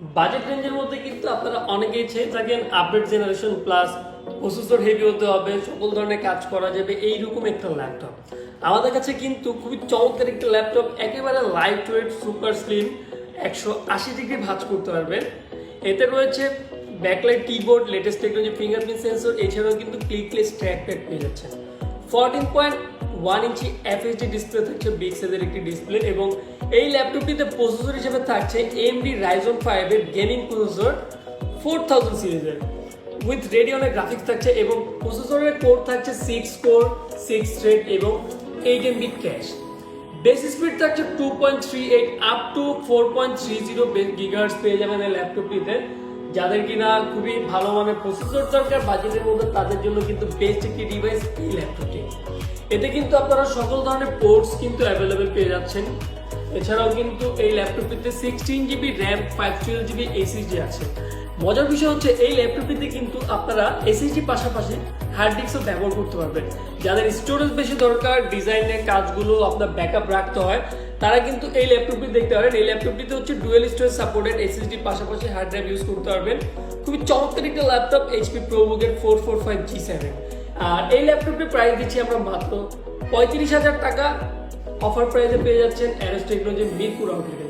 Budget রেঞ্জের মধ্যে কিন্তু আপনারা অনেকেই চেয়ে থাকেন update generation plus processor heavy হতে হবে, সকল ধরনের কাজ করা যাবে, এইরকম একটা ল্যাপটপ আমাদের কাছে কিন্তু খুবই চমৎকার একটা ল্যাপটপ একেবারে লাইট ওয়েট সুপার স্লিম একশো আশি ডিগ্রি ভাঁজ করতে পারবেন। এতে রয়েছে backlight keyboard latest technology fingerprint sensor এছাড়াও কিন্তু ক্লিকলেস ট্র্যাক প্যাড পেয়ে যাচ্ছেন। Fourteen point one inch FSD display থাকছে বিগ সাইজের একটি ডিসপ্লে এবং এই ল্যাপটপটিতে প্রসেসর হিসেবে থাকছে এমডি রাইজন ফাইভের গেমিং প্রসেসর ফোর থাউজেন্ড সিরিজের উইথ রেডিওনের গ্রাফিক্স থাকছে এবং প্রসেসরের কোর থাকছে সিক্স কোর সিক্স থ্রেড এবং eight MB cache base speed থাকছে two point three eight up to four point three zero গিগার্স পেয়ে যাবেন এই ল্যাপটপটিতে যাদের কিনা খুবই ভালো মানের প্রসেসর দরকার বাজেটের মধ্যে তাদের জন্য কিন্তু বেস্ট একটি ডিভাইস এই ল্যাপটপটি এতে কিন্তু আপনারা সকল ধরনের পোর্টস কিন্তু অ্যাভেলেবেল পেয়ে যাচ্ছেন। এছাড়াও কিন্তু এই ল্যাপটপটিতে sixteen GB RAM five twelve GB SSD আছে। মজার বিষয় হচ্ছে এই ল্যাপটপটিতে কিন্তু আপনারা এসএসডি পাশাপাশি হার্ড ডিস্কও ব্যবহার করতে পারবেন। যাদের স্টোরেজ বেশি দরকার ডিজাইনের কাজগুলো আপনার ব্যাকআপ রাখতে হয় তারা কিন্তু এই ল্যাপটপটি দেখতে পারেন এই ল্যাপটপটিতে হচ্ছে ডুয়েল স্টোরেজ সাপোর্টেড এসএসডি পাশাপাশি হার্ড ড্রাইভ ইউজ করতে পারবেন। খুবই চমৎকার একটা laptop HP প্রোবুকের four four five G seven আর এই ল্যাপটপটির প্রাইস দিচ্ছি আমরা মাত্র পঁয়ত্রিশ হাজার টাকা। অফার প্রাইসে পেয়ে যাচ্ছেন অ্যারোস টেকনোলজি মিরপুর আউটলেটে